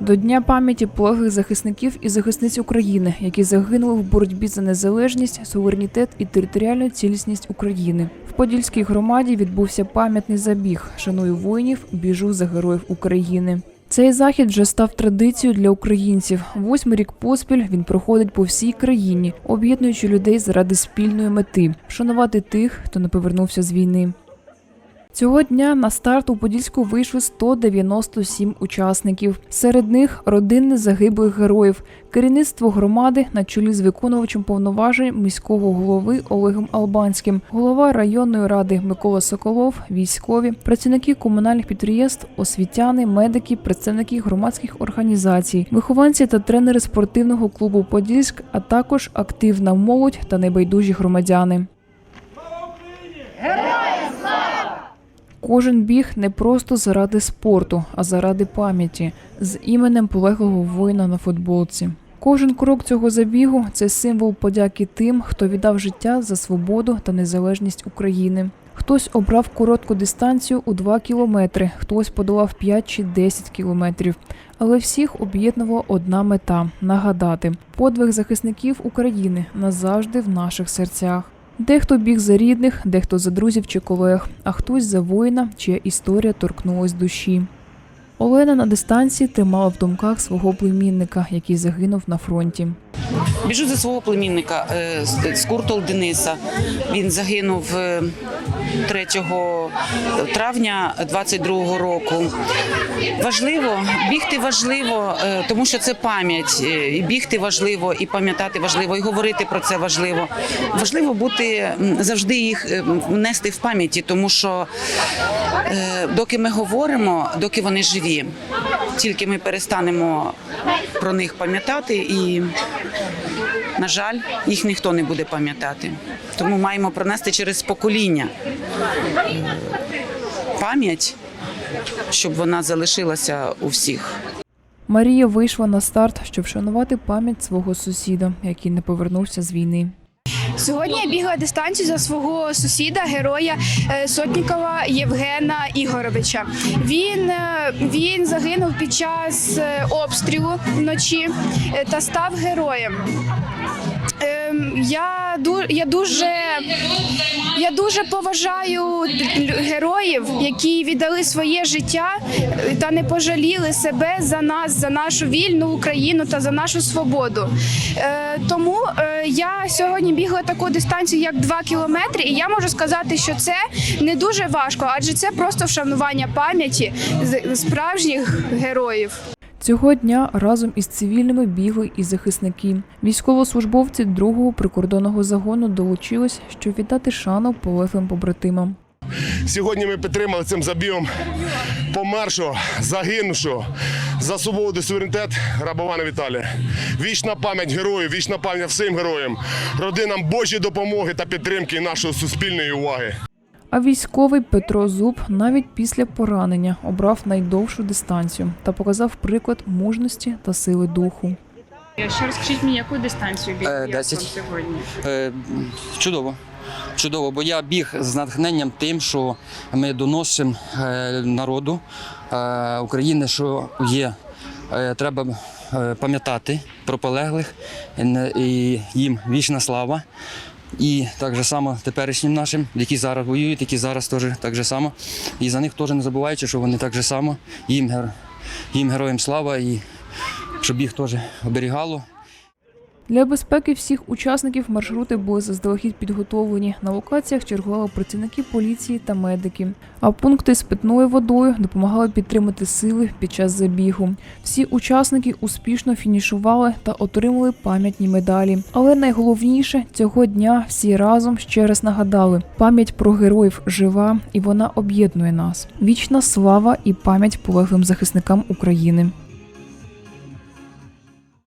До Дня пам'яті полеглих захисників і захисниць України, які загинули в боротьбі за незалежність, суверенітет і територіальну цілісність України. В Подільській громаді відбувся пам'ятний забіг Шаную воїнів, біжу за героїв України. Цей захід вже став традицією для українців. Восьмий рік поспіль він проходить по всій країні, об'єднуючи людей заради спільної мети вшанувати тих, хто не повернувся з війни. Цього дня на старт у Подільську вийшли 197 учасників. Серед них родини загиблих героїв, керівництво громади на чолі з виконувачем повноважень міського голови Олегом Албанським, голова районної ради Микола Соколов, військові, працівники комунальних підприємств, освітяни, медики, представники громадських організацій, вихованці та тренери спортивного клубу Подільськ, а також активна молодь та небайдужі громадяни. Кожен біг не просто заради спорту, а заради пам'яті з іменем полеглого воїна на футболці. Кожен крок цього забігу це символ подяки тим, хто віддав життя за свободу та незалежність України. Хтось обрав коротку дистанцію у 2 кілометри, хтось подолав 5 чи 10 кілометрів. Але всіх об'єднувала одна мета нагадати подвиг захисників України назавжди в наших серцях. Дехто біг за рідних, дехто за друзів чи колег, а хтось за воїна, чия історія торкнулась душі. Олена на дистанції тримала в думках свого племінника, який загинув на фронті. Біжу за свого племінника е, з- з Куртол Дениса. Він загинув е, 3 травня 22-го року. Важливо, бігти важливо, е, тому що це пам'ять. Е, І бігти важливо, і пам'ятати важливо, і говорити про це важливо. Важливо бути завжди їх е, внести в пам'яті, тому що е, доки ми говоримо, доки вони живі, тільки ми перестанемо про них пам'ятати і. На жаль, їх ніхто не буде пам'ятати. Тому маємо пронести через покоління пам'ять, щоб вона залишилася у всіх. Марія вийшла на старт, щоб вшанувати пам'ять свого сусіда, який не повернувся з війни. Сьогодні я бігала дистанцію за свого сусіда, героя е, Сотнікова Євгена Ігоровича. Він, е, він загинув під час е, обстрілу вночі та став героєм. Ем, Я, я дуже я дуже поважаю героїв, які віддали своє життя та не пожаліли себе за нас, за нашу вільну Україну та за нашу свободу. Тому я сьогодні бігла таку дистанцію, як 2 кілометри, і я можу сказати, що це не дуже важко, адже це просто вшанування пам'яті справжніх героїв. Цього дня разом із цивільними бігли і захисники. Військовослужбовці другого прикордонного загону долучились, щоб віддати шану полеглим побратимам. Сьогодні ми підтримали цим забігом помершого, загинувшого за свободу суверенітет Рабована Віталія. Вічна пам'ять героїв, вічна пам'ять всім героям, родинам Божої допомоги та підтримки нашої суспільної уваги. А військовий Петро Зуб навіть після поранення обрав найдовшу дистанцію та показав приклад мужності та сили духу. Ще розкажіть мені, яку дистанцію біг Е, як 10. вам сьогодні? Е, Чудово. Чудово, бо я біг з натхненням тим, що ми доносимо е, народу е, України, що є. е, Треба пам'ятати про полеглих і їм вічна слава. І так же само теперішнім нашим, які зараз воюють, які зараз теж так же само. І за них теж не забуваючи, що вони так же само, їм, їм героям слава і щоб їх теж оберігало. Для безпеки всіх учасників маршрути були заздалегідь підготовлені. На локаціях чергували працівники поліції та медики. А пункти з питною водою допомагали підтримати сили під час забігу. Всі учасники успішно фінішували та отримали пам'ятні медалі. Але найголовніше цього дня всі разом ще раз нагадали: пам'ять про героїв жива і вона об'єднує нас. Вічна слава і пам'ять полеглим захисникам України.